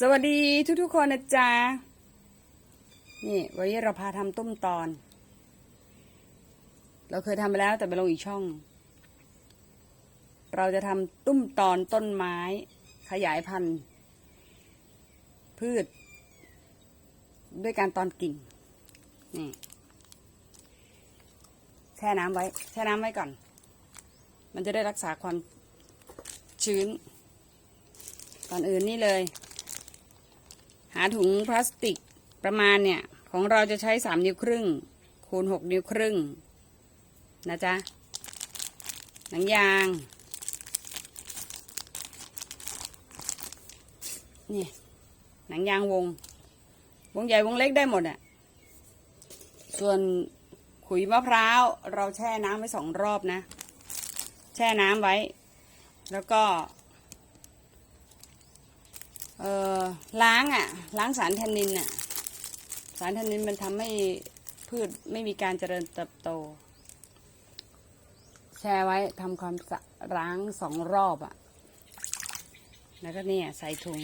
สวัสดีทุกๆคนนะจ๊ะ นี่วันนี้เราพาทำต้มตอน เราเคยทำไปแล้วแต่ไปลงอีกช่อง เราจะทำตุ้มตอนต้นไม้ ขยายพันธุ์ พืช ด้วยการตอนกิ่ง นี่แช่น้ำไว้ แช่น้ำไว้ก่อน มันจะได้รักษาความชื้น ก่อนอื่นนี่เลย หาถุงพลาสติกประมาณเนี่ย ของเราจะใช้สามนิ้วครึ่ง คูณหกนิ้วครึ่ง นะจ๊ะ หนังยาง นี่ หนังยางวง วงใหญ่วงเล็กได้หมดอะ่ะ ส่วนขุยมะพร้าว เราแช่น้ำไว้สองรอบนะ แช่น้ำไว้ แล้วก็ เอ่อล้างอะ ล้างสารแทนนินอะ สารแทนนินมันทำให้พืชไม่มีการเจริญเติบโต แช่ไว้ทำความสะล้างสองรอบอะ แล้วก็เนี่ยใส่ถุง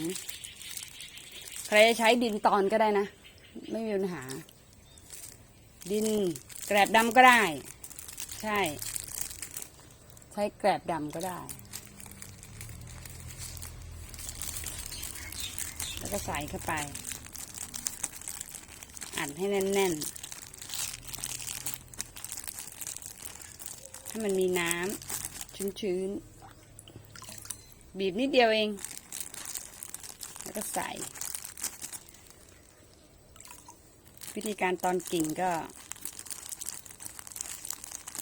ใครจะใช้ดินตอนก็ได้นะ ไม่มีปัญหา ดินแกรบดำก็ได้ ใช่ ใช้แกรบดำก็ได้ แล้วก็ใส่เข้าไป อัดให้แน่นๆ ให้มันมีน้ำชื้นๆ บีบนิดเดียวเอง แล้วก็ใส่ วิธีการตอนกิ่งก็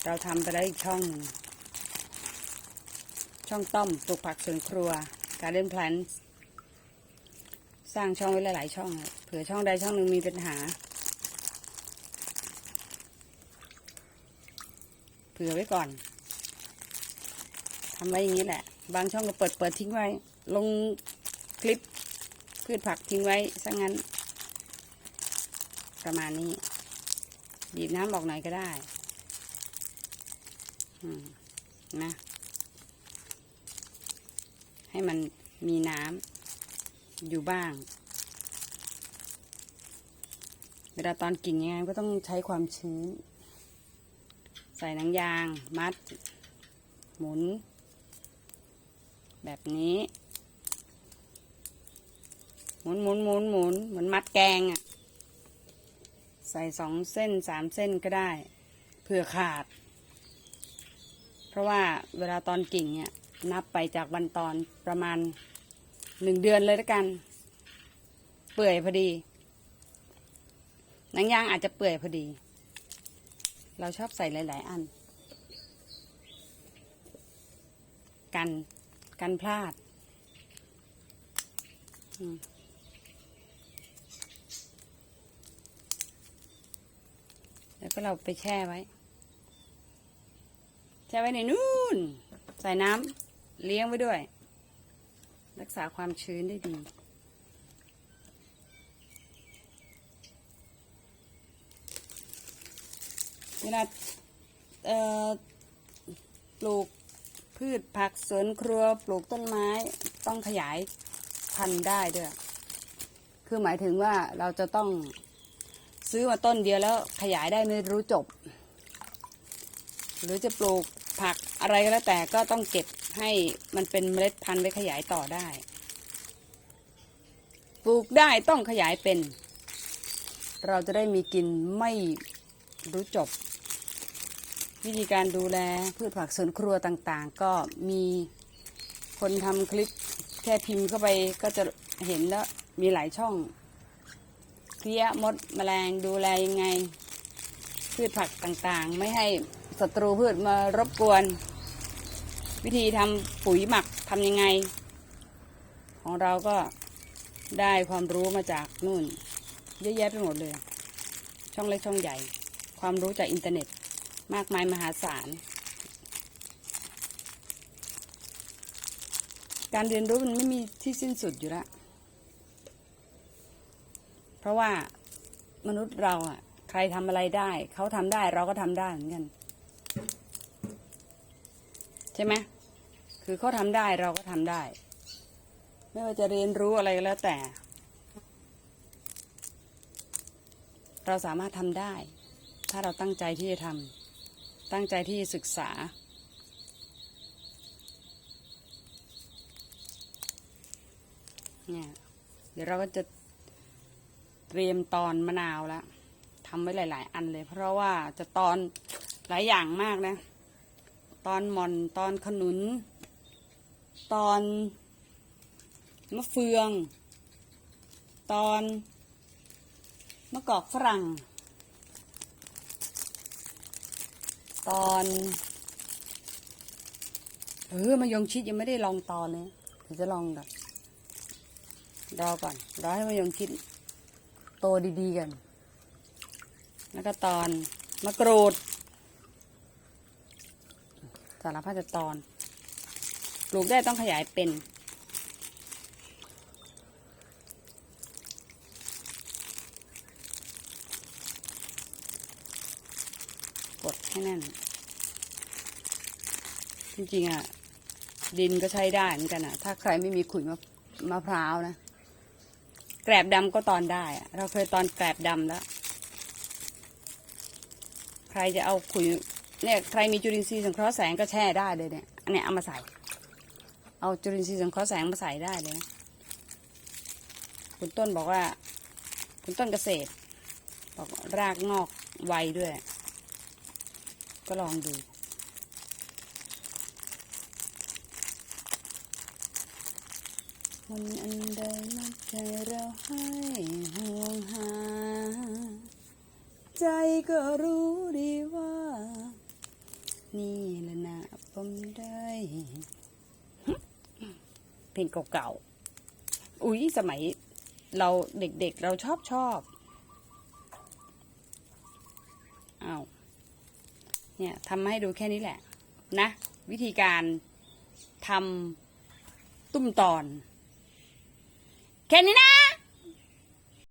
เราทำไปแล้วอีกช่อง ช่องต้อมปลูกผักสวนครัว Garden Plants สร้างช่องไว้หลาย ๆ ช่อง เผื่อช่องใดช่องหนึ่งมีปัญหา เผื่อไว้ก่อนทำไว้อย่างนี้แหละ บางช่องก็เปิดเปิดทิ้งไว้ ลงคลิปพืชผักทิ้งไว้ซะงั้น ประมาณนี้บีบน้ำออกหน่อยก็ได้นะ ให้มันมีน้ำ อยู่บ้าง เวลาตอนกิ่งยังไงก็ต้องใช้ความชื้น ใส่หนังยาง มัด หมุน แบบนี้ หมุนหมุนหมุนหมุนเหมือนมัดแกงอะ่ะ ใส่สองเส้นสามเส้นก็ได้เผื่อขาด เพราะว่าเวลาตอนกิ่งเนี่ยนับไปจากวันตอนประมาณ หนึ่งเดือนเลยละกัน เปื่อยพอดี หนังยางอาจจะเปื่อยพอดี เราชอบใส่หลาย ๆ อัน กัน กันพลาดแล้วก็เราไปแช่ไว้ แช่ไว้ในนู่น ใส่น้ำเลี้ยงไว้ด้วย รักษาความชื้นได้ดี เวลาปลูกพืชผักสวนครัวปลูกต้นไม้ต้องขยายพันธุ์ได้ด้วย คือหมายถึงว่าเราจะต้องซื้อมาต้นเดียวแล้วขยายได้ไม่รู้จบ หรือจะปลูกผักอะไรก็แล้วแต่ก็ต้องเก็บ ให้มันเป็นเมล็ดพันธุ์ไว้ขยายต่อได้ ปลูกได้ต้องขยายเป็น เราจะได้มีกินไม่รู้จบ วิธีการดูแลพืชผักสวนครัวต่างๆ ก็มีคนทำคลิปแค่พิมพ์เข้าไปก็จะเห็นแล้วมีหลายช่องเพลี้ยมดแมลงดูแลยังไง พืชผักต่างๆ ไม่ให้ศัตรูพืชมารบกวน วิธีทำปุ๋ยหมักทำยังไง ของเราก็ได้ความรู้มาจากนู่น เยอะแยะไปหมดเลย ช่องเล็กช่องใหญ่ ความรู้จากอินเทอร์เน็ต มากมายมหาศาล การเรียนรู้มันไม่มีที่สิ้นสุดอยู่แล้วเพราะว่ามนุษย์เราอะ ใครทำอะไรได้ เขาทำได้เราก็ทำได้เหมือนกัน ใช่ไหมคือเขาทำได้เราก็ทำได้ ไม่ว่าจะเรียนรู้อะไรก็แล้วแต่ เราสามารถทำได้ ถ้าเราตั้งใจที่จะทำตั้งใจที่จะศึกษา เนี่ย เดี๋ยวเราก็จะเตรียมตอนมะนาวแล้วทำไว้หลาย ๆ อันเลย เพราะว่าจะตอนหลายอย่างมากนะ ตอนหมอนตอนขนุน ตอนมะเฟือง ตอนมะกอกฝรั่ง ตอน เออมายงชิดยังไม่ได้ลองตอนเลยเดี๋ยวจะลองแบบรอก่อนรอให้มายงชิดโตดีๆกัน แล้วก็ตอนมะกรูด สารพัดจตอนปลูกได้ต้องขยายเป็น กดให้แน่น จริงๆอะ ดินก็ใช้ได้เหมือนกันอะ ถ้าใครไม่มีขุยมะมะพร้าวนะ แกลบดำก็ตอนได้อะเราเคยตอนแกลบดำแล้ว ใครจะเอาขุย เนี่ยใครมีจุลินทรีย์สังเคราะห์แสงก็แช่ได้เลยเนี่ยเนี้ยเอามาใส่ เอาจุลินทรีย์สังเคราะห์แสงมาใส่ได้เลยนะคุณต้นบอกว่า คุณต้นเกษตร บอกรากงอกไวด้วย ก็ลองดูมันอันใดนับใจเราให้ห่วงหา ใจก็รู้ดีว่า นี่ละนะปมได้ เพลงเก่าๆ อุ้ยสมัยเราเด็กๆเราชอบชอบเอาเนี่ยทำให้ดูแค่นี้แหละ นะ วิธีการทำตุ้มตอน แค่นี้นะ